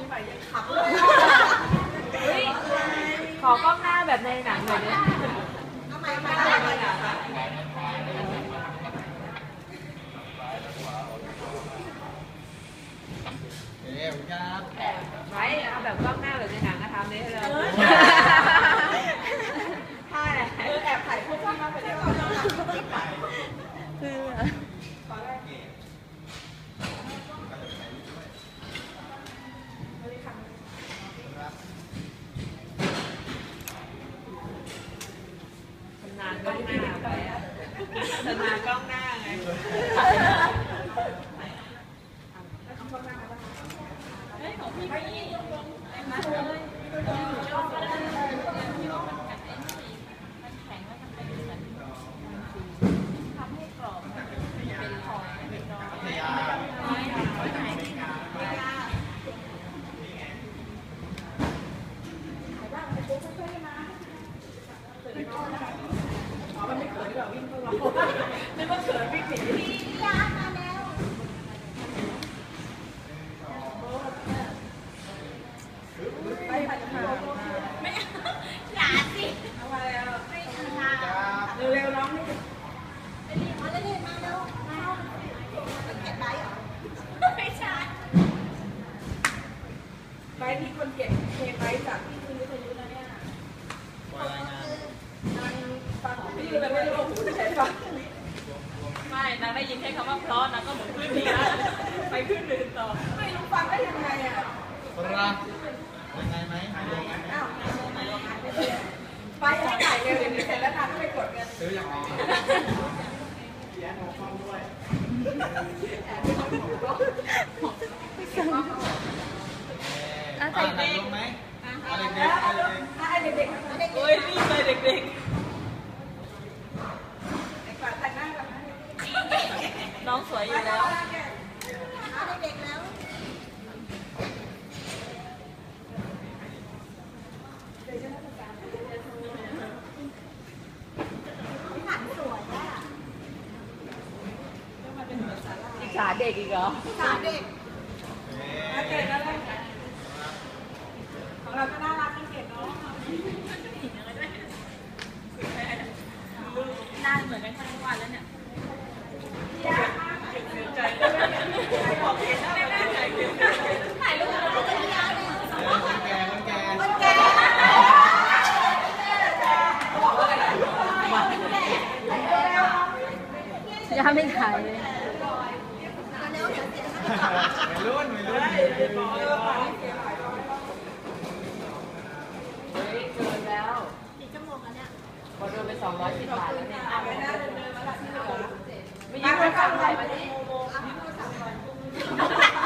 ปีใหม่ยังขับเลยขอกล้องหน้าแบบในหนังหน่อยดิทำไมมาได้เลยอะเอ๊ะครับ ไว้เอาแบบกล้องหน้าแบบในหนังนะทำนี้เลยท่าไหน เออแอบถ่ายพวกที่มาไปเดี๋ยวเราจะหลับก็ไม่ไป เพื่อ ตอนแรก ทำ นานกล้องหน้าไปนานกล้องหน้าไง พยา อ๋อมันไม่เขินดีกว่าวิ่งเข้าเรานึกว่าเขินวิ่งหนีไปผัดขาไม่ อย่าสิ เอามาแล้ว ไม่เอามา เร็วๆน้องนี่ ไปรีบมาแล้วรีบมาเร็วมาเป็นเก็บไว้เหรอไม่ใช่ ไปที่คนเก็บเพลงไว้จากที่คุณวิทยุนะเนี่ยปล่อยรายงานนางฟังของพี่เลยไม่ได้ว่าหูจะใช้ฟังไม่นางได้ยินแค่คำว่าเพราะนางก็หมุนขึ้นดีแล้วไปขึ้นอื่นต่อ ไม่รู้ฟังได้ยังไงอะครับยังไงไหมอ้าวไปให้ถ่ายเร็วเดี๋ยวนี้เสร็จแล้วนางก็ไปกดเงินซื้อยังไงอ่ะอ่าใส่ถ่ายเด็กลงไหมเอาเด็กแล้วๆเอาเด็กถ้าไอ้เด็กๆมันเด็กโอ้ยรีบเลยเด็กไอ้กวาดแต่งหน้าแบบนั้นๆน้องสวยอยู่แล้วเอาเด็กๆแล้วหันสวยอะอิจฉาเด็กอีกเหรอขาเด็กโอเคแล้วแล้วของ เราก็น่ารักกันเก่งเนาะหน้าเหมือนกันทั้งวันแล้วเนี่ยใจเลยบอกเองนะไม่ได้ใจเย็นถ่ายรูปแล้วก็ยาวเลยๆเออคนแก่คนแก่คนแก่ย่าไม่ถ่ายเลยมาเร็วเดี๋ยวเสียงวัยรุ่นวัยรุ่น เฮ้ยเกิน แล้วกี่ชั่วโมงแล้วเนี่ยอโดนไป210บาทแล้วเนี่ย